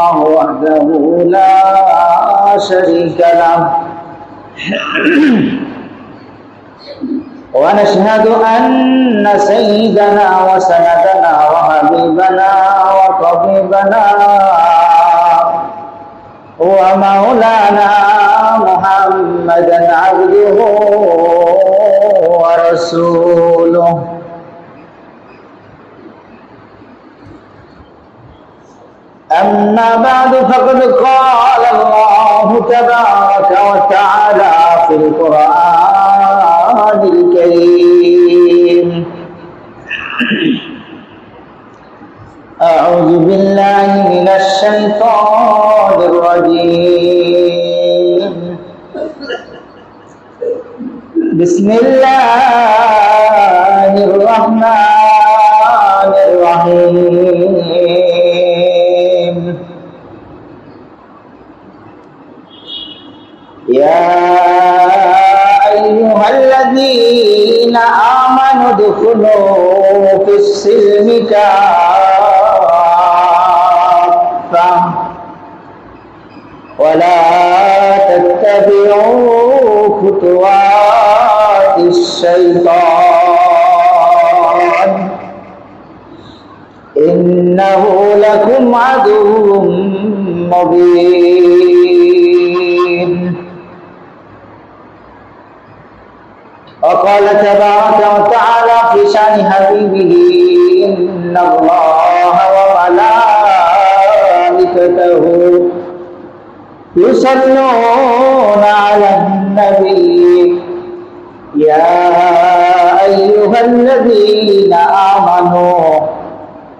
الله وحده لا شريك له. ونشهد أن سيدنا وسندنا وحبيبنا وطبيبنا ومولانا محمدا عبده ورسوله. أما بعد فقد قال الله تبارك وتعالى في القرآن الكريم. أعوذ بالله من الشيطان الرجيم. بسم الله السلم كافة ولا تتبعوا خطوات الشيطان. إنه لكم عدو مبين. وقال تبارك وتعالى في شأن حبيبه الله وملائكته يصلون على النبي. يا أيها الذين آمنوا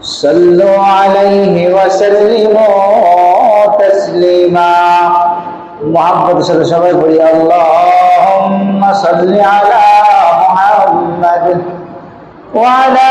صلوا عليه وسلموا تسليما. محمد صلى الله عليه وسلم اللهم صل على محمد وعلى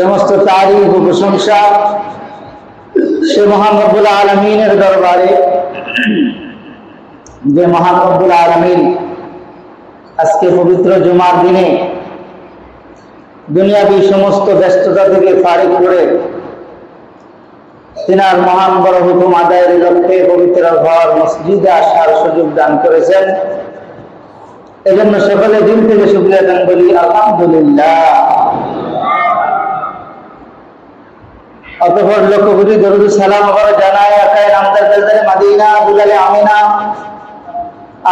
সমস্ত তারিখ ও প্রশংসা সে মহান রব্বুল আলমিনের দরবারে, যে মহান রব্বুল আলমিন আজকে পবিত্র জুমার দিনে দুনিয়াবি সমস্ত ব্যস্ততা থেকে ফারিক করে তিনার মহান বড় হুকুম আদায়ের লক্ষ্যে পবিত্র ঘর, মসজিদে আসার সুযোগ দান করেছেন। এজন্য সকলে দিন থেকে শুক্রিয়া দান বলি আলহামদুলিল্লাহ। অতঃপর লক্ষ কোটি দরুদ সালাম করে জানায় আকায় নামদার কালদারে মাদিনা, দুলালে আমিনা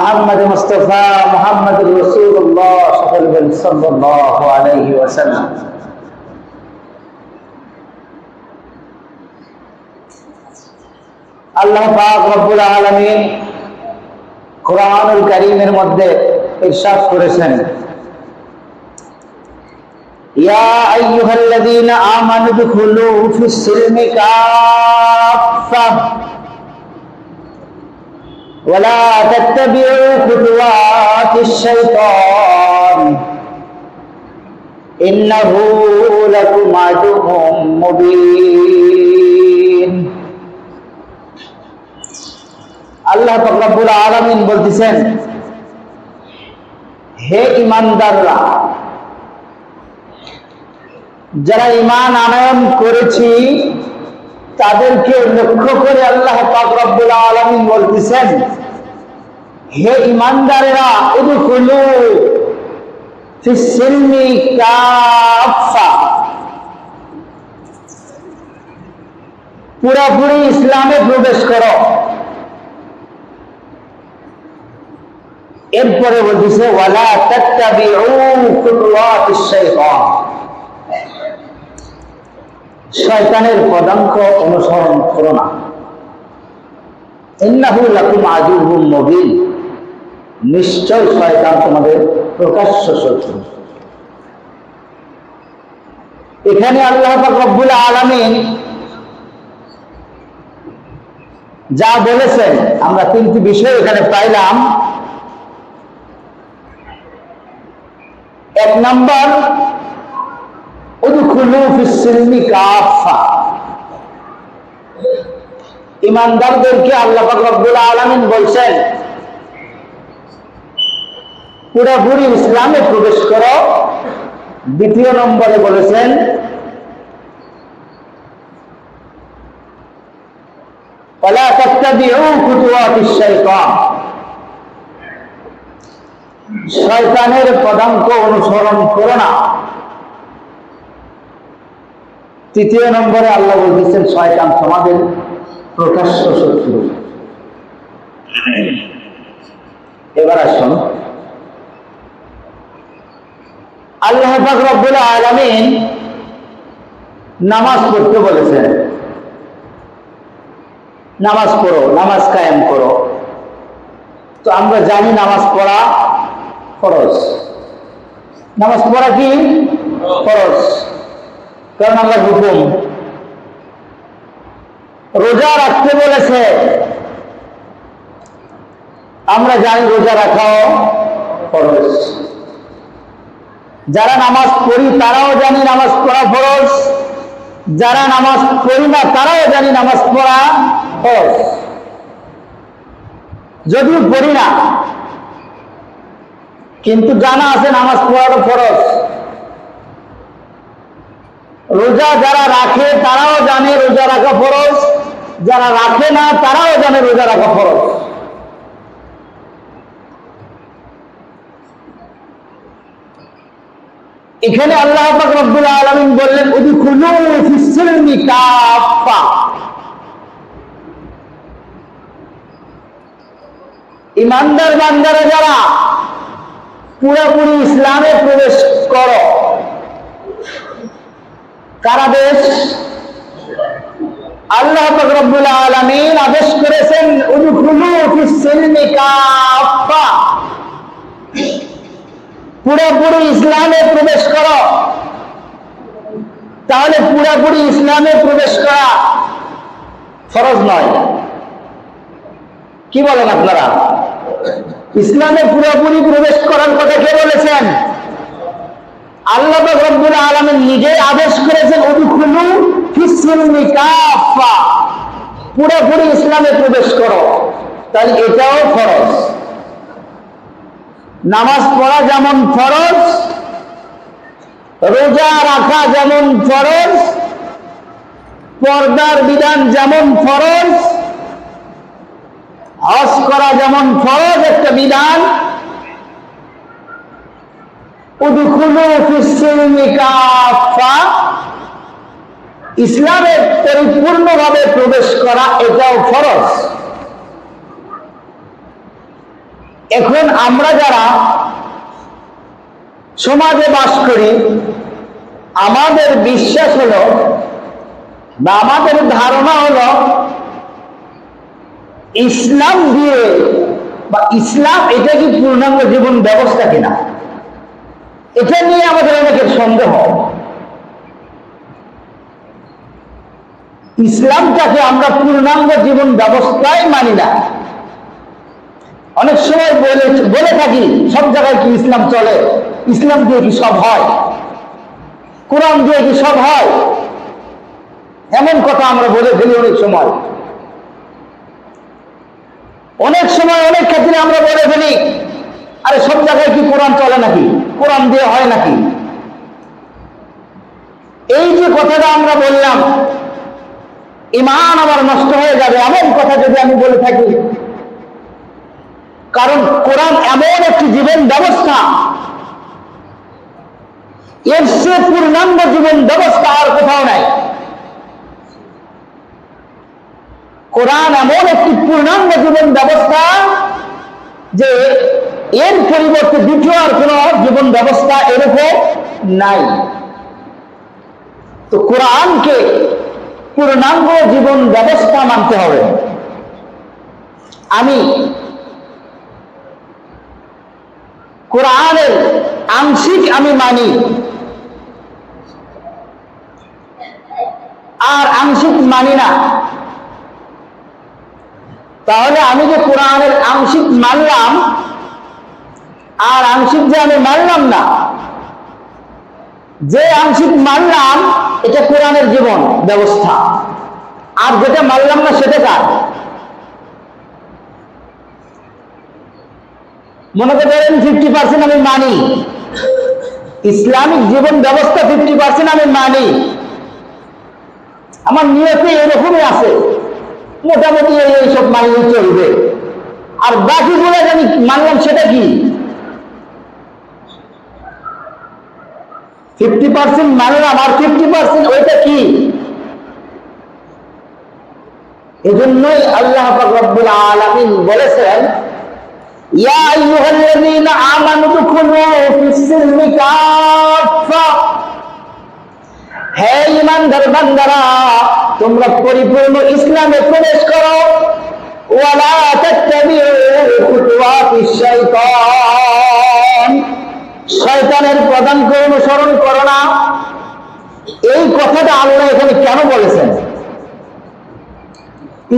আহমদ মুস্তফা, মোহাম্মদ রসুল্লাহ সকল বল সাল্লাল্লাহু আলাইহি ওয়াসাল্লাম। আল্লাহ পাক রব্বুল আলামিন কোরআনুল কারীমের মধ্যে ইরশাদ করেছেন। يا أيها الذين آمنوا ادخلوا في السلم كافة ولا تتبعوا خطوات الشيطان إنه لكم عدو مبين আল্লাহ রব্বুল আলামিন বলতেছেন হে ইমানদাররা যারা ইমান আনয়ন করেছি, তাদেরকে লক্ষ্য করে আল্লাহ পাক রব্বুল বলতেছেন, হে ইমানদারেরা কাফা পুরাপুরি ইসলামে প্রবেশ করো। এরপরে বলতেছে, ওয়ালা তাত্তাবিউ খুতুওয়াতিশ শাইতান শয়তানের পদাঙ্ক অনুসরণ করো না। মুবিন। নিশ্চয় শয়তান তোমাদের প্রকাশ্য শত্রু। এখানে আল্লাহ রব্বুল আলামিন যা বলেছেন, আমরা তিনটি বিষয় এখানে পাইলাম। এক নম্বর ইমানদারদেরকে আল্লাহ রব্বুল আলমিন বলছেন পুরাপুরি ইসলামে প্রবেশ কর। দ্বিতীয় নম্বরে বলেছেন শয়তানের পদাঙ্ক অনুসরণ করো না। তৃতীয় নম্বরে আল্লাহ বলতেছেন, শয়তান তোমাদের প্রকাশ্য শত্রু। এবার আসুন। আল্লাহ রব্বুল আলামিন নামাজ পড়তে বলেছেন। নামাজ পড়ো, নামাজ কায়েম করো। তো আমরা জানি নামাজ পড়া ফরজ। নামাজ পড়া কি? ফরজ। কারণ আল্লাহ হুকুম। রোজা রাখতে বলেছে। আমরা জানি রোজা রাখাও ফরজ। যারা নামাজ পড়ি তারাও জানি নামাজ পড়া ফরজ। যারা নামাজ পড়ি না, তারাও জানি নামাজ পড়া ফরজ। যদিও পড়ি না, কিন্তু জানা আছে নামাজ পড়াটা ফরজ। রোজা যারা রাখে, তারাও জানে রোজা রাখা ফরজ। যারা রাখে না, তারাও জানে রোজা রাখা ফরজ। এখানে আল্লাহ পাক রব্বুল আলামিন বললেন ফিস সিলমি কাফা ইমানদার বান্দারা যারা পুরোপুরি ইসলামে প্রবেশ করো কারা দেশ? আল্লাহ রব্বুল আলামিন আদেশ করেছেন পুরোপুরি ইসলামে প্রবেশ করো। তাহলে পুরোপুরি ইসলামে প্রবেশ করা ফরজ নয়। কি বলেন আপনারা? ইসলামে পুরোপুরি প্রবেশ করার কথা কে বলেছেন? আল্লাহ রব্বুল আলমের নিজে আদেশ করেছেন, উদখুলু ফিসিলমি কাফা পুরোপুরি ইসলামে প্রবেশ করো। তাহলে এটাও ফরজ। নামাজ পড়া যেমন ফরজ, রোজা রাখা যেমন ফরজ, পর্দার বিধান যেমন ফরজ, হজ করা যেমন ফরজ একটা বিধান ইসলামে পরিপূর্ণভাবে প্রবেশ করা এটাও ফরজ। এখন আমরা যারা সমাজে বাস করি, আমাদের বিশ্বাস হলো বা আমাদের ধারণা হলো, ইসলাম দিয়ে বা ইসলাম এটা কি পূর্ণাঙ্গ জীবন ব্যবস্থা কিনা? এটা নিয়ে আমাদের অনেকের সন্দেহ। ইসলামটাকে আমরা পূর্ণাঙ্গ জীবন ব্যবস্থায় মানি না। অনেক সময় বলে বলে থাকি, সব জায়গায় কি ইসলাম চলে? ইসলাম দিয়ে কি সব হয়? কোরআন দিয়ে কি সব হয়? এমন কথা আমরা বলে ফেলি অনেক সময়। অনেক সময় অনেক ক্ষেত্রে আমরা বলে ফেলি আরে সব জায়গায় কি কোরআন চলে নাকি? কোরআন দিয়ে হয় নাকি? এই যে কথাটা আমরা বললাম, ইমান আমার নষ্ট হয়ে যাবে, এমন কথা যদি আমি বলে থাকি। কারণ কোরআন এমন একটি জীবন ব্যবস্থা। এর সে পূর্ণাঙ্গ জীবন ব্যবস্থা আর কোথাও নাই। কোরআন এমন একটি পূর্ণাঙ্গ জীবন ব্যবস্থা যে এর পরিবর্তে দ্বিতীয় আর কোন জীবন ব্যবস্থা এরকম নাই। তো কোরআনকে পূর্ণাঙ্গ জীবন ব্যবস্থা মানতে হবে। আমি কোরআনের আংশিক আমি মানি, আর আংশিক মানি না। তাহলে আমি যে কোরআনের আংশিক মানলাম আর আংশিক যে আমি মানলাম না, যে আংশিক মানলাম, এটা কোরআনের জীবন ব্যবস্থা। আর যেটা মানলাম না, সেটা কার? মনে করেন ফিফটি পার্সেন্ট আমি মানি। ইসলামিক জীবন ব্যবস্থা ফিফটি পার্সেন্ট আমি মানি। আমার নিয়তে এরকমই আছে। মোটামুটি এই এইসব মানলে চলবে। আর বাকিগুলো আমি মানলাম, সেটা কি? ফিফটি পার্সেন্ট মানলাম আর ফিফটি পার্সেন্ট ওইটা কি? এজন্যই আল্লাহ রব্বুল আলামিন বলেছেন, ইয়া আইয়ুহাল্লাযীনা আমানু দুখুলু ফিস-সিলমি কাফা হে ইমানদার বান্দারা, তোমরা পরিপূর্ণ ইসলামে প্রবেশ করো। ওয়ালা তাত্তাবিউ খুতুওয়াতিশ শাইতান শয়তানের প্রধানকে অনুসরণ করো না। এই কথাটা আল্লাহ এখানে কেন বলেছেন?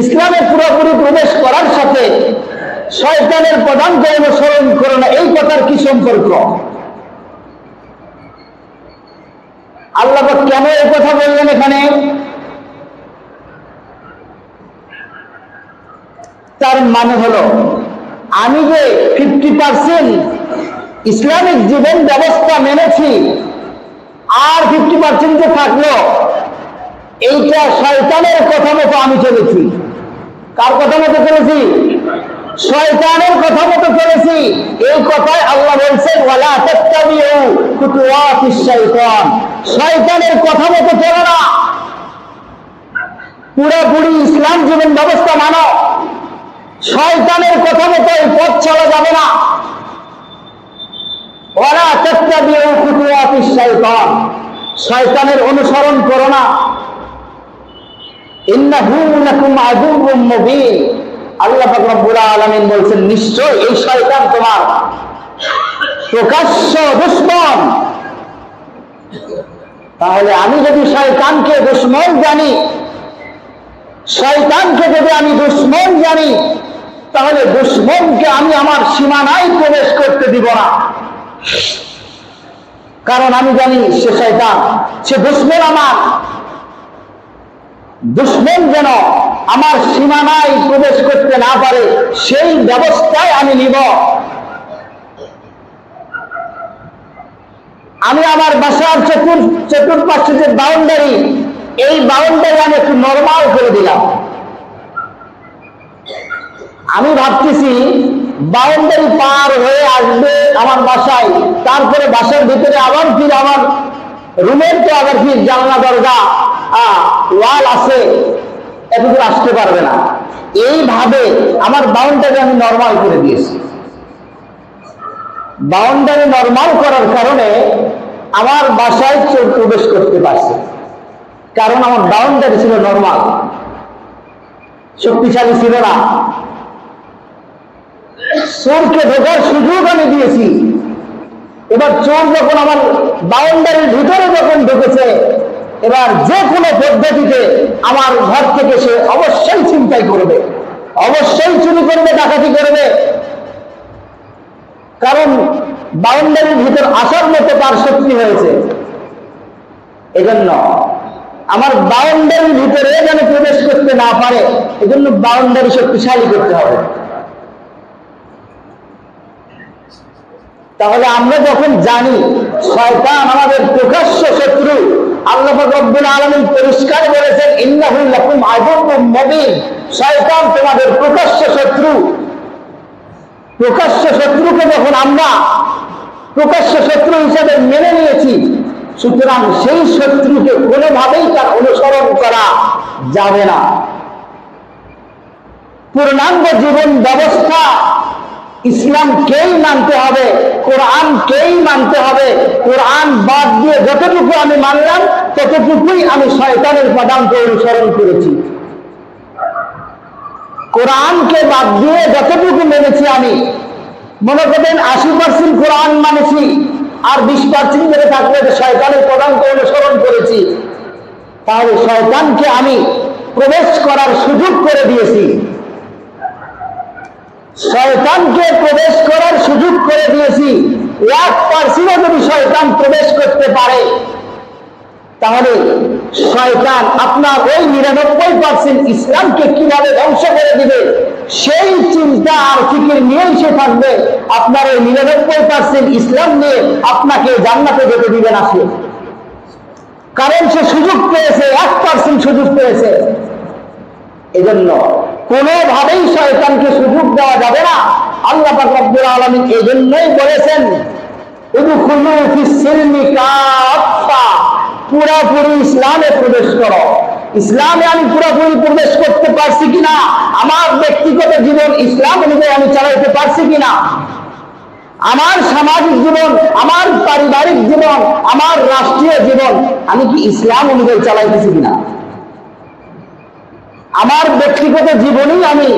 ইসলামে পুরোপুরি প্রবেশ করার সাথে শয়তানের প্রধান অনুসরণ করো না, এই কথার কি সম্পর্ক? আল্লাহ কেন এই কথা বললেন এখানে? তার মানে হলো, আমি যে ফিফটি পার্সেন্ট ইসলামিক জীবন ব্যবস্থা মেনেছি। আর ফিফটি পার্সেন্ট যে থাকল, এইটা শয়তানের কথা মতো আমি চলেছি। কার কথা মতো চলেছি? শয়তানের কথা মতো চলেছি। এই কথায় আল্লাহ বলছেন, ওয়ালা তাত্তাবিউ খুতুওয়াতিশ শাইতান শয়তানের কথা মতো চলো না। পুরোপুরি ইসলাম জীবন ব্যবস্থা মানো। শয়তানের কথা মতো এই পথ চলা যাবে না। শয়তানের অনুসরণ করো না। ইন্নাহু আল্লাহ পাক রব্বুল বলছেন, নিশ্চয় এই শয়তান তোমার প্রকাশ্য দুশ্মন। তাহলে আমি যদি শয়তানকে দুশ্মন জানি, শয়তানকে যদি আমি দুশ্মন জানি, তাহলে দুশ্মনকে আমি আমার সীমানায় প্রবেশ করতে দিব না। কারণ আমি জানি সে শয়তান, সে দুশ্মন আমার। দুশ্মন যেন আমার সীমানায় প্রবেশ করতে না পারে, সেই ব্যবস্থায় আমি নিব। আমি আমার বাসার চতুর, চতুর্পাশে যে বাউন্ডারি এই বাউন্ডারি আমি একটু নর্মাল করে দিলাম। আমি ভাবতেছি বাউন্ডারি পার হয়ে আসবে আমার বাসায়। তারপরে বাসার ভিতরে আবার ফির আমার রুমের তো আবার ফির জানলা, দরজা ওয়াল আছে, এতদূর আসতে পারবে না। এইভাবে আমার বাউন্ডারি আমি নর্মাল করে দিয়েছি। বাউন্ডারি নর্মাল করার কারণে আমার বাসায় চোর প্রবেশ করতে পারছে কারণ আমার বাউন্ডারি ছিল নর্মাল শক্তিশালী ছিল না। চোরকে ঢোকার সুযোগ আমি দিয়েছি। এবার চোর যখন আমার বাউন্ডারির ভিতরে যখন ঢুকেছে, এবার যে কোনো পদ্ধতিতে আমার ঘর থেকে সে অবশ্যই চিন্তাই করবে। অবশ্যই চুরি করবে, ডাকাতি করবে। কারণ বাউন্ডারির ভিতর আসার মতো তার শক্তি হয়েছে। এজন্য আমার বাউন্ডারির ভিতরে যেন প্রবেশ করতে না পারে, এজন্য বাউন্ডারি শক্তিশালী করতে হবে। তাহলে আমরা যখন জানি শয়তান আমাদের প্রকাশ্য শত্রু, আল্লাহ রব্বুল আলামিন পরিষ্কার বলেছেন, ইন্নাহু লাকুম আদুউম মুবিন। শয়তান তোমাদের প্রকাশ্য শত্রু। প্রকাশ্য শত্রুকে যখন আমরা প্রকাশ্য শত্রু হিসেবে মেনে নিয়েছি, সুতরাং সেই শত্রুকে কোনোভাবেই তার অনুসরণ করা যাবে না। পূর্ণাঙ্গ জীবন ব্যবস্থা ইসলামকেই মানতে হবে? কোরআনকেই মানতে হবে? কোরআন বাদ দিয়ে যতটুকু আমি মানলাম, ততটুকুই আমি শয়তানের পদাঙ্ক অনুসরণ করেছি। কোরআনকে বাদ দিয়ে যতটুকু মেনেছি আমি, মনে করবেন আশি পার্সেন্ট কোরআন মানেছি, আর বিশ পার্সেন্ট ধরে থাকলে শয়তানের পদাঙ্ক অনুসরণ করেছি। তাহলে শয়তানকে আমি প্রবেশ করার সুযোগ করে দিয়েছি। শয়তানকে প্রবেশ করার সুযোগ করে দিয়েছি। এক পার্সেন্টও যদি শয়তান প্রবেশ করতে পারে, তাহলে শয়তান আপনার ওই নিরানব্বই পার্সেন্ট ইসলামকে কীভাবে ধ্বংস করে দিবে, সেই চিন্তা আর ফিকির নিয়েই সে থাকবে। আপনার ওই নিরানব্বই পার্সেন্ট ইসলাম নিয়ে আপনাকে জান্নাতে যেতে দিবে না সে। কারণ সে সুযোগ পেয়েছে, এক পার্সেন্ট সুযোগ পেয়েছে। এজন্য কোনোভাবেই শয়তানকে সুযোগ দেওয়া যাবে না। আল্লাহ পাক রব্বুল আলামিন এজন্যই বলেছেন পুরাপুরি ইসলামে প্রবেশ করো। ইসলামে আমি পুরোপুরি প্রবেশ করতে পারছি কিনা, আমার ব্যক্তিগত জীবন ইসলাম অনুযায়ী আমি চালাইতে পারছি কিনা? আমার সামাজিক জীবন, আমার পারিবারিক জীবন, আমার রাষ্ট্রীয় জীবন, আমি কি ইসলাম অনুযায়ী চালাইতেছি কিনা? আমার ব্যক্তিগত জীবনেই আমি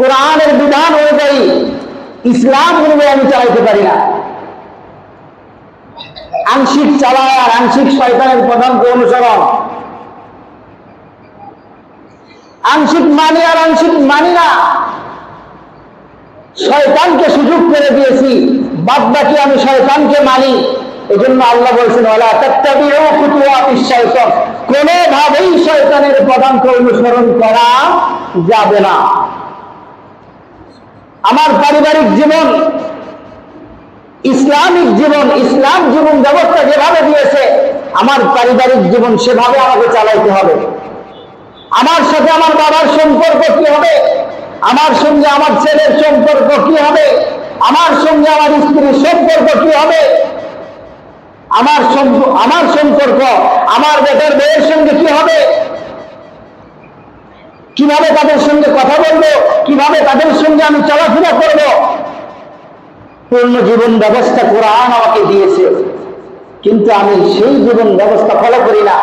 কোরআনের বিধান অনুযায়ী ইসলাম অনুযায়ী আমি চালাইতে পারি না। আংশিক চালায় আর আংশিক শয়তানের প্রধানকে অনুসরণ। আংশিক মানি আর আংশিক মানি না। শয়তানকে সুযোগ করে দিয়েছি বাদ বাকি আমি শয়তানকে মানি। এজন্য আল্লাহ বলছেন ওলা তাত্তাবিউ খুতুওয়াতিশ শাইতান। কোনোভাবেই শয়তানের পদাঙ্ক অনুসরণ করা যাবে না। আমার পারিবারিক জীবন, ইসলামিক জীবন, ইসলাম জীবন ব্যবস্থা যেভাবে দিয়েছে, আমার পারিবারিক জীবন সেভাবে আমাকে চালাইতে হবে। আমার সাথে আমার বাবার সম্পর্ক কি হবে? আমার সঙ্গে আমার ছেলের সম্পর্ক কি হবে? আমার সঙ্গে আমার স্ত্রীর সম্পর্ক কি হবে? আমার আমার সম্পর্ক, আমার বেটার বউয়ের সঙ্গে কি হবে? কীভাবে তাদের সঙ্গে কথা বলব? কীভাবে তাদের সঙ্গে আমি চলাফেরা করব? পূর্ণ জীবন ব্যবস্থা কোরআন আমাকে দিয়েছে। কিন্তু আমি সেই জীবন ব্যবস্থা ফলো করি না।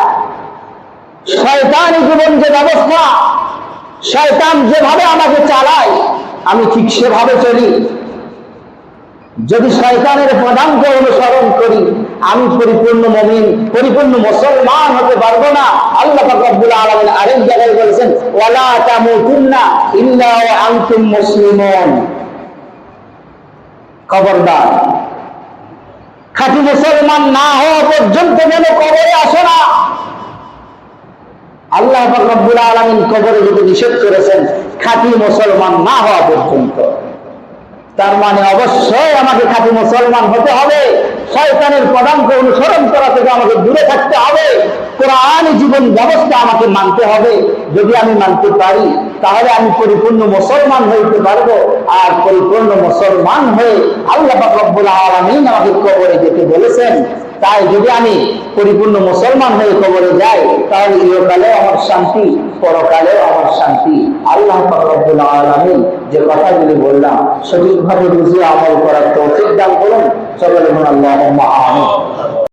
শয়তানি জীবন যে ব্যবস্থা, শয়তান যেভাবে আমাকে চালায়, আমি ঠিক সেভাবে চলি। যদি শয়তানের পদাঙ্ক অনুসরণ করি, আমি পরিপূর্ণ মমিন, পরিপূর্ণ মুসলমান হতে পারব না। আল্লাহ রব্বুল আলামিন আরেক জায়গায় বলেছেন, ওয়ালা তামুতুন্না ইল্লা আনতুম মুসলিমুন। খবরদার। খাঁটি মুসলমান না হওয়া পর্যন্ত যেন কবরে আসো না। আল্লাহ রব্বুল আলামিন কবরে যদি নিষেধ করেছেন, খাঁটি মুসলমান না হওয়া পর্যন্ত। তার মানে অবশ্যই আমাকে খাঁটি মুসলমান হতে হবে। শয়তানের পদাঙ্ক অনুসরণ করা থেকে আমাকে দূরে থাকতে হবে। কোরআন জীবন ব্যবস্থা আমাকে মানতে হবে। যদি আমি মানতে পারি, তাহলে আমি পরিপূর্ণ মুসলমান হইতে পারব। আর পরিপূর্ণ মুসলমান হয়ে আল্লাহ রব্বুল আলমিন আমাকে কবরে যেতে বলেছেন তাই যদি আমি পরিপূর্ণ মুসলমান হয়ে কবরে যাই, তাহলে ইহকালেও আমার শান্তি পরকালে আমার শান্তি। আল্লাহ রব্বুল আলামিন যে কথাগুলি বললাম, সঠিকভাবে বুঝিয়ে আমল করার তৌফিক দাম করুন। সকলে আল্লাহ আমিন।